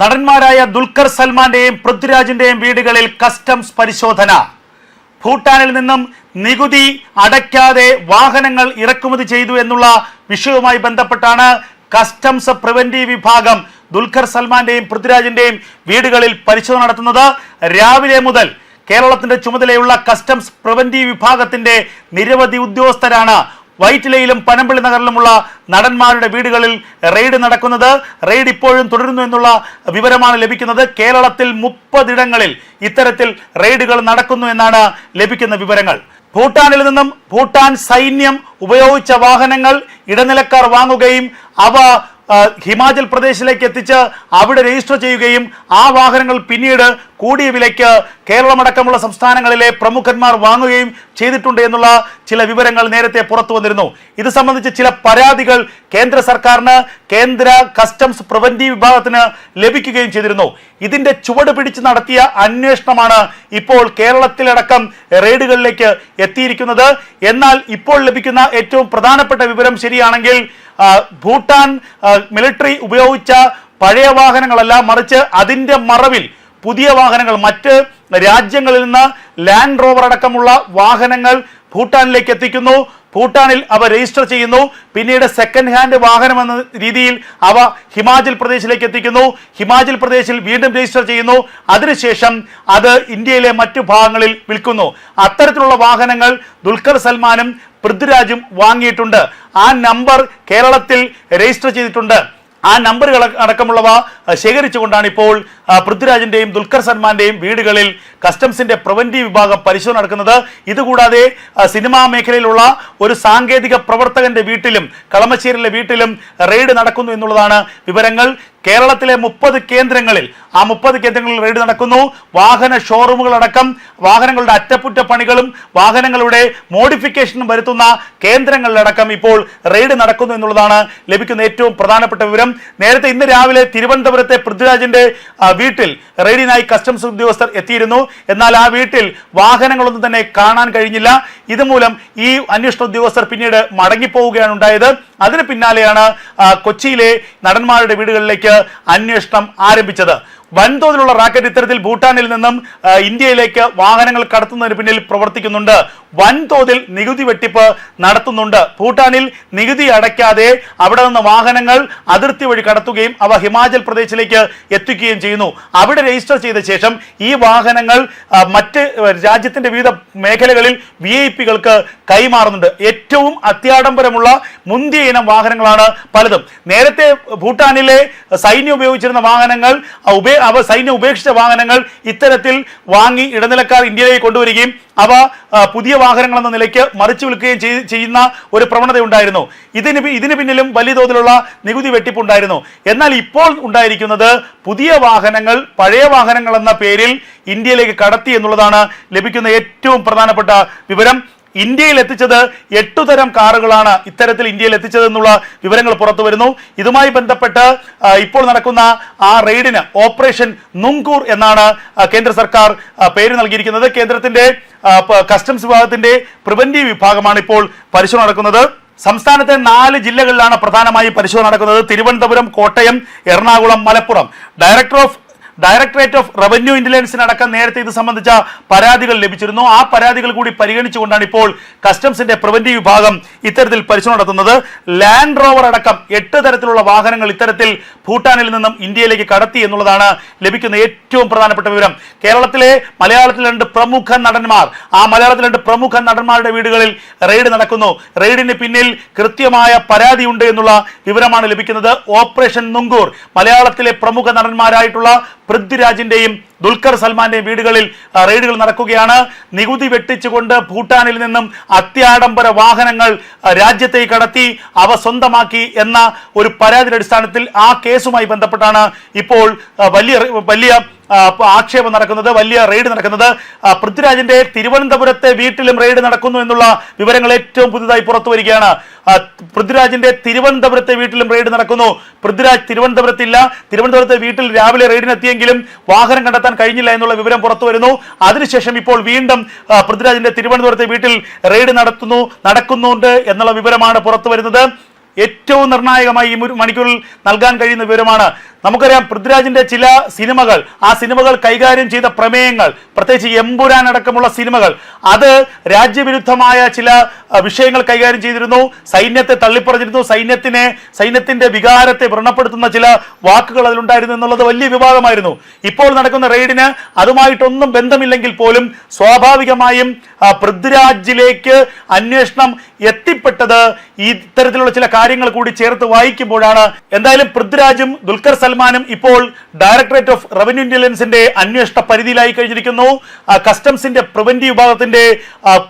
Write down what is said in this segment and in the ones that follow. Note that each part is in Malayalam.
നടന്മാരായ ദുൽഖർ സൽമാന്റെയും പൃഥ്വിരാജിന്റെയും വീടുകളിൽ കസ്റ്റംസ് പരിശോധന. ഭൂട്ടാനിൽ നിന്നും നികുതി അടയ്ക്കാതെ വാഹനങ്ങൾ ഇറക്കുമതി ചെയ്തു എന്നുള്ള വിഷയവുമായി ബന്ധപ്പെട്ടാണ് കസ്റ്റംസ് പ്രിവന്റീവ് വിഭാഗം ദുൽഖർ സൽമാന്റെയും പൃഥ്വിരാജിന്റെയും വീടുകളിൽ പരിശോധന നടത്തുന്നത്. രാവിലെ മുതൽ കേരളത്തിന്റെ ചുമതലയുള്ള കസ്റ്റംസ് പ്രിവന്റീവ് വിഭാഗത്തിന്റെ നിരവധി ഉദ്യോഗസ്ഥരാണ് വൈറ്റിലയിലും പനമ്പിള്ളി നഗറിലുമുള്ള നടന്മാരുടെ വീടുകളിൽ റെയ്ഡ് നടക്കുന്നത്. റെയ്ഡ് ഇപ്പോഴും തുടരുന്നു എന്നുള്ള വിവരമാണ് ലഭിക്കുന്നത്. കേരളത്തിൽ മുപ്പതിടങ്ങളിൽ ഇത്തരത്തിൽ റെയ്ഡുകൾ നടക്കുന്നു എന്നാണ് ലഭിക്കുന്ന വിവരങ്ങൾ. ഭൂട്ടാനിൽ നിന്നും ഭൂട്ടാൻ സൈന്യം ഉപയോഗിച്ച വാഹനങ്ങൾ ഇടനിലക്കാർ വാങ്ങുകയും അവ ഹിമാചൽ പ്രദേശിലേക്ക് എത്തിച്ച് അവിടെ രജിസ്റ്റർ ചെയ്യുകയും ആ വാഹനങ്ങൾ പിന്നീട് കൂടിയ വിലയ്ക്ക് കേരളമടക്കമുള്ള സംസ്ഥാനങ്ങളിലെ പ്രമുഖന്മാർ വാങ്ങുകയും ചെയ്തിട്ടുണ്ട് എന്നുള്ള ചില വിവരങ്ങൾ നേരത്തെ പുറത്തു വന്നിരുന്നു. ഇത് സംബന്ധിച്ച് ചില പരാതികൾ കേന്ദ്ര സർക്കാരിന് കേന്ദ്ര കസ്റ്റംസ് പ്രിവന്റീവ് വിഭാഗത്തിന് ലഭിക്കുകയും ചെയ്തിരുന്നു. ഇതിന്റെ ചുവട് പിടിച്ച് നടത്തിയ അന്വേഷണമാണ് ഇപ്പോൾ കേരളത്തിലടക്കം റെയ്ഡുകളിലേക്ക് എത്തിയിരിക്കുന്നത്. എന്നാൽ ഇപ്പോൾ ലഭിക്കുന്ന ഏറ്റവും പ്രധാനപ്പെട്ട വിവരം ശരിയാണെങ്കിൽ ഭൂട്ടാൻ മിലിറ്ററി ഉപയോഗിച്ച പഴയ വാഹനങ്ങളല്ല മറിച്ച് അതിന്റെ മറവിൽ പുതിയ വാഹനങ്ങൾ മറ്റ് രാജ്യങ്ങളിൽ നിന്ന് ലാൻഡ് റോവർ അടക്കമുള്ള വാഹനങ്ങൾ ഭൂട്ടാനിലേക്ക് എത്തിക്കുന്നു. ഭൂട്ടാനിൽ അവ രജിസ്റ്റർ ചെയ്യുന്നു. പിന്നീട് സെക്കൻഡ് ഹാൻഡ് വാഹനം എന്ന രീതിയിൽ അവ ഹിമാചൽ പ്രദേശിലേക്ക് എത്തിക്കുന്നു. ഹിമാചൽ പ്രദേശിൽ വീണ്ടും രജിസ്റ്റർ ചെയ്യുന്നു. അതിനുശേഷം അത് ഇന്ത്യയിലെ മറ്റു ഭാഗങ്ങളിൽ വിൽക്കുന്നു. അത്തരത്തിലുള്ള വാഹനങ്ങൾ ദുൽഖർ സൽമാനും പൃഥ്വിരാജും വാങ്ങിയിട്ടുണ്ട്. ആ നമ്പർ കേരളത്തിൽ രജിസ്റ്റർ ചെയ്തിട്ടുണ്ട്. ആ നമ്പറുകൾ അടക്കമുള്ളവ ശേഖരിച്ചുകൊണ്ടാണ് ഇപ്പോൾ പൃഥ്വിരാജിന്റെയും ദുൽഖർ സൽമാന്റെയും വീടുകളിൽ കസ്റ്റംസിന്റെ പ്രവന്റീവ് വിഭാഗം പരിശോധന നടക്കുന്നത്. ഇതുകൂടാതെ സിനിമാ മേഖലയിലുള്ള ഒരു സാങ്കേതിക പ്രവർത്തകന്റെ വീട്ടിലും കളമശ്ശേരിയിലെ വീട്ടിലും റെയ്ഡ് നടക്കുന്നു എന്നുള്ളതാണ് വിവരങ്ങൾ. കേരളത്തിലെ മുപ്പത് കേന്ദ്രങ്ങളിൽ ആ മുപ്പത് കേന്ദ്രങ്ങളിൽ റെയ്ഡ് നടക്കുന്നു. വാഹന ഷോറൂമുകൾ അടക്കം വാഹനങ്ങളുടെ അറ്റകുറ്റപ്പണികളും വാഹനങ്ങളുടെ മോഡിഫിക്കേഷനും വരുത്തുന്ന കേന്ദ്രങ്ങളിലടക്കം ഇപ്പോൾ റെയ്ഡ് നടക്കുന്നു എന്നുള്ളതാണ് ലഭിക്കുന്ന ഏറ്റവും പ്രധാനപ്പെട്ട വിവരം. നേരത്തെ ഇന്ന് രാവിലെ തിരുവനന്തപുരത്തെ പൃഥ്വിരാജിന്റെ വീട്ടിൽ റെയ്ഡിനായി കസ്റ്റംസ് ഉദ്യോഗസ്ഥർ എത്തിയിരുന്നു. എന്നാൽ ആ വീട്ടിൽ വാഹനങ്ങളൊന്നും തന്നെ കാണാൻ കഴിഞ്ഞില്ല. ഇതുമൂലം ഈ അന്വേഷണ ഉദ്യോഗസ്ഥർ പിന്നീട് മടങ്ങിപ്പോവുകയാണ് ഉണ്ടായത്. അതിന് പിന്നാലെയാണ് കൊച്ചിയിലെ നടന്മാരുടെ വീടുകളിലേക്ക് അന്വേഷണം ആരംഭിച്ചത്. വൻതോതിലുള്ള റാക്കറ്റ് ഇത്തരത്തിൽ ഭൂട്ടാനിൽ നിന്നും ഇന്ത്യയിലേക്ക് വാഹനങ്ങൾ കടത്തുന്നതിന് പിന്നിൽ പ്രവർത്തിക്കുന്നുണ്ട്. വൻതോതിൽ നികുതി വെട്ടിപ്പ് നടത്തുന്നുണ്ട്. ഭൂട്ടാനിൽ നികുതി അടയ്ക്കാതെ അവിടെ നിന്ന് വാഹനങ്ങൾ അതിർത്തി വഴി കടത്തുകയും അവ ഹിമാചൽ പ്രദേശിലേക്ക് എത്തിക്കുകയും ചെയ്യുന്നു. അവിടെ രജിസ്റ്റർ ചെയ്ത ശേഷം ഈ വാഹനങ്ങൾ മറ്റ് രാജ്യത്തിന്റെ വിവിധ മേഖലകളിൽ വി ഐ പികൾക്ക് കൈമാറുന്നുണ്ട്. ഏറ്റവും അത്യാഡംബരമുള്ള മുന്തിയ ഇനം വാഹനങ്ങളാണ് പലതും. നേരത്തെ ഭൂട്ടാനിലെ സൈന്യം ഉപയോഗിച്ചിരുന്ന വാഹനങ്ങൾ ഉപേ അവ സൈന്യം ഉപേക്ഷിച്ച വാഹനങ്ങൾ ഇത്തരത്തിൽ വാങ്ങി ഇടനിലക്കാർ ഇന്ത്യയിലേക്ക് കൊണ്ടുവരികയും അവ പുതിയ വാഹനങ്ങൾ എന്ന നിലയ്ക്ക് മറിച്ചു വിൽക്കുകയും ചെയ്യുന്ന ഒരു പ്രവണത ഉണ്ടായിരുന്നു ഇതിന് ഇതിന് പിന്നിലും വലിയ തോതിലുള്ള നികുതി വെട്ടിപ്പുണ്ടായിരുന്നു. എന്നാൽ ഇപ്പോൾ ഉണ്ടായിരിക്കുന്നത് പുതിയ വാഹനങ്ങൾ പഴയ വാഹനങ്ങൾ എന്ന പേരിൽ ഇന്ത്യയിലേക്ക് കടത്തി എന്നുള്ളതാണ് ലഭിക്കുന്ന ഏറ്റവും പ്രധാനപ്പെട്ട വിവരം. ഇന്ത്യയിൽ എത്തിച്ചത് എട്ടു തരം കാറുകളാണ് ഇത്തരത്തിൽ ഇന്ത്യയിൽ എത്തിച്ചത് എന്നുള്ള വിവരങ്ങൾ പുറത്തു വരുന്നു. ഇതുമായി ബന്ധപ്പെട്ട് ഇപ്പോൾ നടക്കുന്ന ആ റെയ്ഡിന് ഓപ്പറേഷൻ നുങ്കൂർ എന്നാണ് കേന്ദ്ര സർക്കാർ പേര് നൽകിയിരിക്കുന്നത്. കേന്ദ്രത്തിന്റെ കസ്റ്റംസ് വിഭാഗത്തിന്റെ പ്രിവന്റീവ് വിഭാഗമാണ് ഇപ്പോൾ പരിശോധന നടക്കുന്നത്. സംസ്ഥാനത്തെ നാല് ജില്ലകളിലാണ് പ്രധാനമായി പരിശോധന നടക്കുന്നത്. Thiruvananthapuram Kottayam Ernakulam Malappuram. Director of directorate of revenue ഇന്റലിജൻസിനടക്കം നേരത്തെ ഇത് സംബന്ധിച്ച പരാതികൾ ലഭിച്ചിരുന്നു. ആ പരാതികൾ കൂടി പരിഗണിച്ചുകൊണ്ടാണ് ഇപ്പോൾ കസ്റ്റംസിന്റെ പ്രിവന്റീവ് വിഭാഗം ഇത്തരത്തിൽ പരിശോധന നടത്തുന്നത്. ലാൻഡ് റോവർ അടക്കം എട്ട് തരത്തിലുള്ള വാഹനങ്ങൾ ഇത്തരത്തിൽ ഭൂട്ടാനിൽ നിന്നും ഇന്ത്യയിലേക്ക് കടത്തി എന്നുള്ളതാണ് ലഭിക്കുന്ന ഏറ്റവും പ്രധാനപ്പെട്ട വിവരം. കേരളത്തിലെ മലയാളത്തിലെ രണ്ട് പ്രമുഖ നടന്മാർ ആ മലയാളത്തിലെ രണ്ട് പ്രമുഖ നടന്മാരുടെ വീടുകളിൽ റെയ്ഡ് നടക്കുന്നു. റെയ്ഡിന് പിന്നിൽ കൃത്യമായ പരാതിയുണ്ട് എന്നുള്ള വിവരമാണ് ലഭിക്കുന്നത്. ഓപ്പറേഷൻ നുങ്കൂർ മലയാളത്തിലെ പ്രമുഖ നടന്മാരായിട്ടുള്ള പൃഥ്വിരാജിന്റെയും ദുൽഖർ സൽമാന്റെയും വീടുകളിൽ റെയ്ഡുകൾ നടക്കുകയാണ്. നികുതി വെട്ടിച്ചുകൊണ്ട് ഭൂട്ടാനിൽ നിന്നും അത്യാഡംബര വാഹനങ്ങൾ രാജ്യത്തേക്ക് കടത്തി അവ സ്വന്തമാക്കി എന്ന ഒരു പരാതിയുടെ അടിസ്ഥാനത്തിൽ ആ കേസുമായി ബന്ധപ്പെട്ടാണ് ഇപ്പോൾ വലിയ വലിയ ആക്ഷേപം നടക്കുന്നത് വലിയ റെയ്ഡ് നടക്കുന്നത്. പൃഥ്വിരാജിന്റെ തിരുവനന്തപുരത്തെ വീട്ടിലും റെയ്ഡ് നടക്കുന്നു എന്നുള്ള വിവരങ്ങൾ ഏറ്റവും പുതുതായി പുറത്തു വരികയാണ്. പൃഥ്വിരാജിന്റെ തിരുവനന്തപുരത്തെ വീട്ടിലും റെയ്ഡ് നടക്കുന്നു. പൃഥ്വിരാജ് തിരുവനന്തപുരത്തില്ല. തിരുവനന്തപുരത്തെ വീട്ടിൽ രാവിലെ റെയ്ഡിനെത്തിയെങ്കിലും വാഹനം കണ്ടെത്താൻ കഴിഞ്ഞില്ല എന്നുള്ള വിവരം പുറത്തു വരുന്നു. അതിനുശേഷം ഇപ്പോൾ വീണ്ടും പൃഥ്വിരാജിന്റെ തിരുവനന്തപുരത്തെ വീട്ടിൽ റെയ്ഡ് നടത്തുന്നു നടക്കുന്നുണ്ട് എന്നുള്ള വിവരമാണ് പുറത്തു വരുന്നത്. ഏറ്റവും നിർണായകമായി ഈ മണിക്കൂറിൽ നൽകാൻ കഴിയുന്ന വിവരമാണ്. നമുക്കറിയാം പൃഥ്വിരാജിന്റെ ചില സിനിമകൾ ആ സിനിമകൾ കൈകാര്യം ചെയ്ത പ്രമേയങ്ങൾ പ്രത്യേകിച്ച് എമ്പുരാൻ അടക്കമുള്ള സിനിമകൾ അത് രാജ്യവിരുദ്ധമായ ചില വിഷയങ്ങൾ കൈകാര്യം ചെയ്തിരുന്നു സൈന്യത്തെ തള്ളിപ്പറഞ്ഞിരുന്നു സൈന്യത്തിനെ സൈന്യത്തിന്റെ വികാരത്തെ വ്രണപ്പെടുത്തുന്ന ചില വാക്കുകൾ അതിലുണ്ടായിരുന്നു എന്നുള്ളത് വലിയ വിവാദമായിരുന്നു. ഇപ്പോൾ നടക്കുന്ന റെയ്ഡിന് അതുമായിട്ടൊന്നും ബന്ധമില്ലെങ്കിൽ പോലും സ്വാഭാവികമായും പൃഥ്വിരാജിലേക്ക് അന്വേഷണം എത്തിപ്പെട്ടത് ഇത്തരത്തിലുള്ള ചില കാര്യങ്ങൾ കൂടി ചേർത്ത് വായിക്കുമ്പോഴാണ്. എന്തായാലും പൃഥ്വിരാജും ദുൽഖർ സൽമാനും ഇപ്പോൾ ഡയറക്ടറേറ്റ് ഓഫ് റവന്യൂ ഇന്റലിജൻസിന്റെ അന്വേഷണ പരിധിയിലായി കഴിഞ്ഞിരിക്കുന്നു. കസ്റ്റംസിന്റെ പ്രിവന്റീവ് വിഭാഗത്തിന്റെ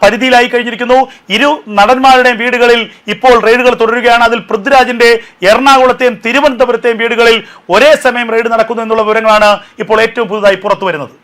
പരിധിയിലായി കഴിഞ്ഞിരിക്കുന്നു. ഇരു നടന്മാരുടെയും വീടുകളിൽ ഇപ്പോൾ റെയ്ഡുകൾ തുടരുകയാണ്. അതിൽ പൃഥ്വിരാജിന്റെ എറണാകുളത്തെയും തിരുവനന്തപുരത്തെയും വീടുകളിൽ ഒരേ സമയം റെയ്ഡ് നടക്കുന്നു എന്നുള്ള വിവരങ്ങളാണ് ഇപ്പോൾ ഏറ്റവും പുതുതായി പുറത്തു വരുന്നത്